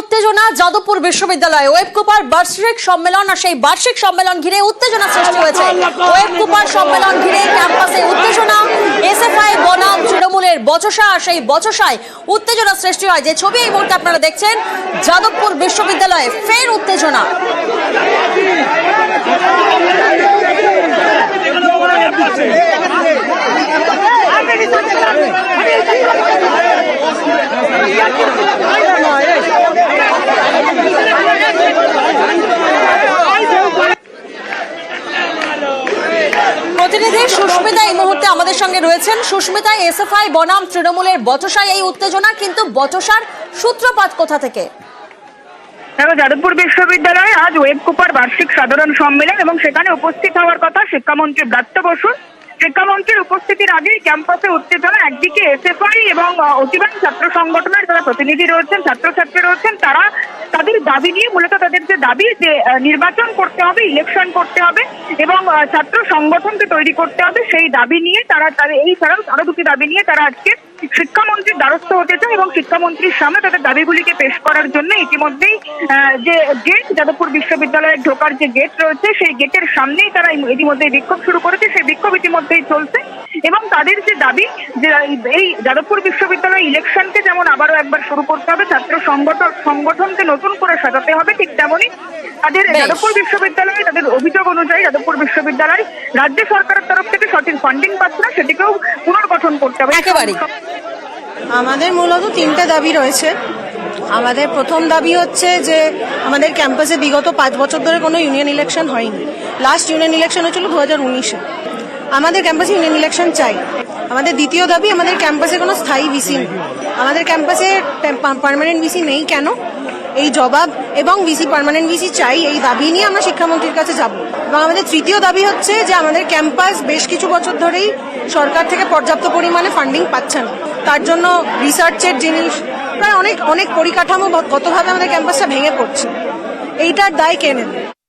উত্তেজনা যাদবপুর বিশ্ববিদ্যালয়ে web Cooper বার্ষিক সম্মেলন আর সেই বার্ষিক সম্মেলন ঘিরে উত্তেজনা সৃষ্টি হয়েছে ওয়েব কুপার সম্মেলন ঘিরে ক্যাম্পাসে উত্তেজনা এসএফআই বনাম তৃণমূলের বচসা আর সেই বচসায় উত্তেজনা সৃষ্টি হয় যে ছবি এই মুহূর্তে আপনারা দেখছেন যাদবপুর বিশ্ববিদ্যালয়ে ফের উত্তেজনা প্রতিনিধি সুস্মিতা এই মুহূর্তে আমাদের সঙ্গে রয়েছেন। সুস্মিতা, এসএফআই, বনাম, তৃণমূলের বচসায় এই উত্তেজনা, কিন্তু বচসার সূত্রপাত কোথা থেকে? দেখো, যাদবপুর বিশ্ববিদ্যালয়ে আজ ওয়েব কুপার বার্ষিক সাধারণ সম্মেলন এবং সেখানে উপস্থিত হওয়ার কথা শিক্ষামন্ত্রী ব্রাত্য বসু শিক্ষামন্ত্রীর উপস্থিতির আগেই ক্যাম্পাসে উত্তেজনা, একদিকে এসএফআই এবং অতিবাহী ছাত্র সংগঠনের যারা প্রতিনিধি রয়েছেন, ছাত্রছাত্রী রয়েছেন, তারা তাদের দাবি নিয়ে, মূলত তাদের যে দাবি যে নির্বাচন করতে হবে ইলেকশন করতে হবে, এবং ছাত্র সংগঠনকে তৈরি করতে হবে, সেই দাবি নিয়ে তারা তাদের এই ছাড়াও আরও দুটি দাবি নিয়ে তারা আজকে শিক্ষামন্ত্রীর দ্বারস্থ হতে চায়, এবং শিক্ষামন্ত্রীর সামনে তাদের দাবিগুলিকে পেশ করার জন্য ইতিমধ্যেই যে গেট যাদবপুর বিশ্ববিদ্যালয়ে ঢোকার যে গেট রয়েছে, সেই গেটের সামনেই তারা ইম- ইতিমধ্যে বিক্ষোভ শুরু করেছে, সেই বিক্ষোভ ইতিমধ্যেই চলছে। এবং তাদের যে দাবি যে এই যাদবপুর বিশ্ববিদ্যালয় ইলেকশনকে যেমন আবারও একবার শুরু করতে হবে ছাত্র সংগঠন সংগঠনকে নতুন করে সাজাতে হবে ঠিক তেমনই তাদের যাদবপুর বিশ্ববিদ্যালয়ে তাদের অভিযোগ অনুযায়ী যাদবপুর বিশ্ববিদ্যালয় রাজ্য সরকারের তরফ থেকে সঠিক ফান্ডিং পাচ্ছে না সেটিকেও পুনর্গঠন করতে হবে। একেবারেই। আমাদের মূলত তিনটে দাবি রয়েছে। আমাদের প্রথম দাবি হচ্ছে যে আমাদের ক্যাম্পাসে বিগত পাঁচ বছর ধরে কোনো ইউনিয়ন ইলেকশন হয়নি। লাস্ট ইউনিয়ন ইলেকশন হয়েছিল দু হাজার উনিশে। আমাদের ক্যাম্পাসে ইউনিয়ন ইলেকশন চাই। আমাদের দ্বিতীয় দাবি, আমাদের ক্যাম্পাসে কোনো স্থায়ী ভিসি নেই। আমাদের ক্যাম্পাসে পার্মানেন্ট ভিসি নেই কেন? এই জবাব এবং ভিসি পার্মানেন্ট ভিসি চাই, এই দাবি নিয়ে আমরা শিক্ষামন্ত্রীর কাছে যাব। এবং আমাদের তৃতীয় দাবি হচ্ছে যে আমাদের ক্যাম্পাস বেশ কিছু বছর ধরেই সরকার থেকে পর্যাপ্ত পরিমাণে ফান্ডিং পাচ্ছে না। তার জন্য রিসার্চের জিনিস প্রায় অনেক অনেক পরিকাঠামো কতভাবে আমাদের ক্যাম্পাসটা ভেঙে পড়ছে। এইটার দায় কে নেবে?